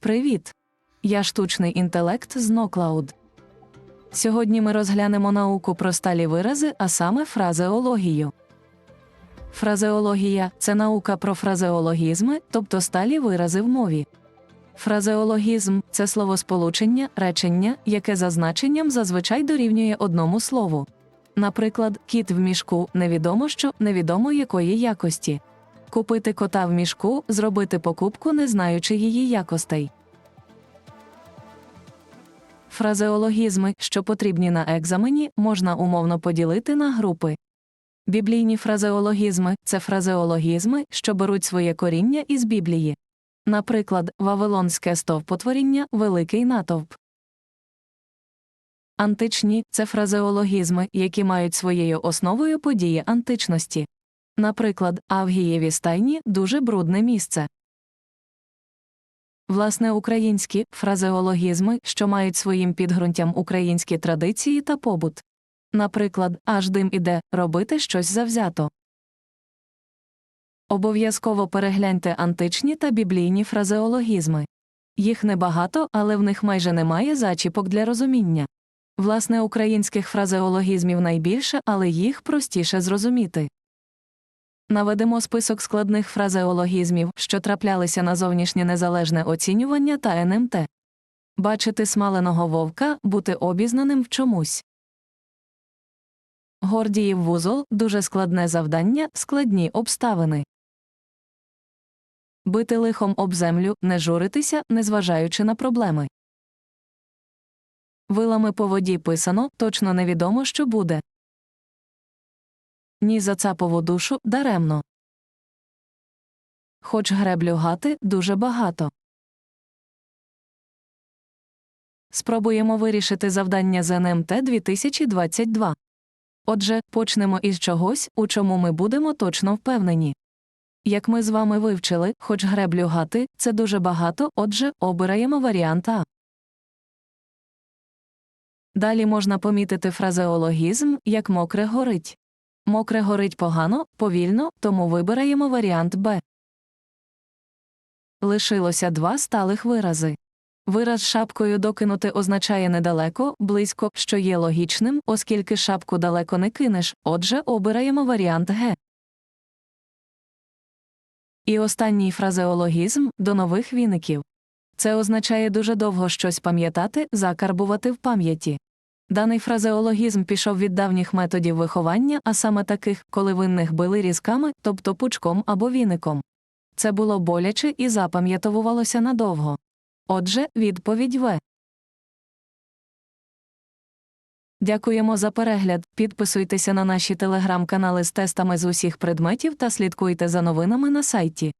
Привіт! Я штучний інтелект з NoCloud. Сьогодні ми розглянемо науку про сталі вирази, а саме фразеологію. Фразеологія це наука про фразеологізми, тобто сталі вирази в мові. Фразеологізм це словосполучення, речення, яке за значенням зазвичай дорівнює одному слову. Наприклад, кіт в мішку невідомо що, невідомо якої якості. Купити кота в мішку, зробити покупку, не знаючи її якостей. Фразеологізми, що потрібні на екзамені, можна умовно поділити на групи. Біблійні фразеологізми це фразеологізми, що беруть своє коріння із Біблії. Наприклад, Вавилонське стовпотворіння великий натовп. Античні це фразеологізми, які мають своєю основою події античності. Наприклад, Авгієві стайні дуже брудне місце. Власне, українські фразеологізми, що мають своїм підґрунтям українські традиції та побут. Наприклад, аж дим іде робити щось завзято. Обов'язково перегляньте античні та біблійні фразеологізми. Їх небагато, але в них майже немає зачіпок для розуміння. Власне, українських фразеологізмів найбільше, але їх простіше зрозуміти. Наведемо список складних фразеологізмів, що траплялися на зовнішнє незалежне оцінювання та НМТ. Бачити смаленого вовка, бути обізнаним в чомусь. Гордіїв вузол дуже складне завдання, складні обставини. Бити лихом об землю, не журитися, незважаючи на проблеми. Вилами по воді писано, точно невідомо, що буде. Ні за цапову душу даремно. Хоч греблю гати дуже багато. Спробуємо вирішити завдання з НМТ 2022. Отже, почнемо із чогось, у чому ми будемо точно впевнені. Як ми з вами вивчили, хоч греблю гати це дуже багато, отже, обираємо варіант А. Далі можна помітити фразеологізм, як мокре горить. Мокре горить погано, повільно, тому вибираємо варіант Б. Лишилося два сталих вирази. Вираз шапкою докинути означає недалеко, близько, що є логічним, оскільки шапку далеко не кинеш, отже, обираємо варіант Г. І останній фразеологізм до нових віників. Це означає дуже довго щось пам'ятати, закарбувати в пам'яті. Даний фразеологізм пішов від давніх методів виховання, а саме таких, коли винних били різками, тобто пучком або віником. Це було боляче і запам'ятовувалося надовго. Отже, відповідь В. Дякуємо за перегляд. Підписуйтеся на наші телеграм-канали з тестами з усіх предметів та слідкуйте за новинами на сайті.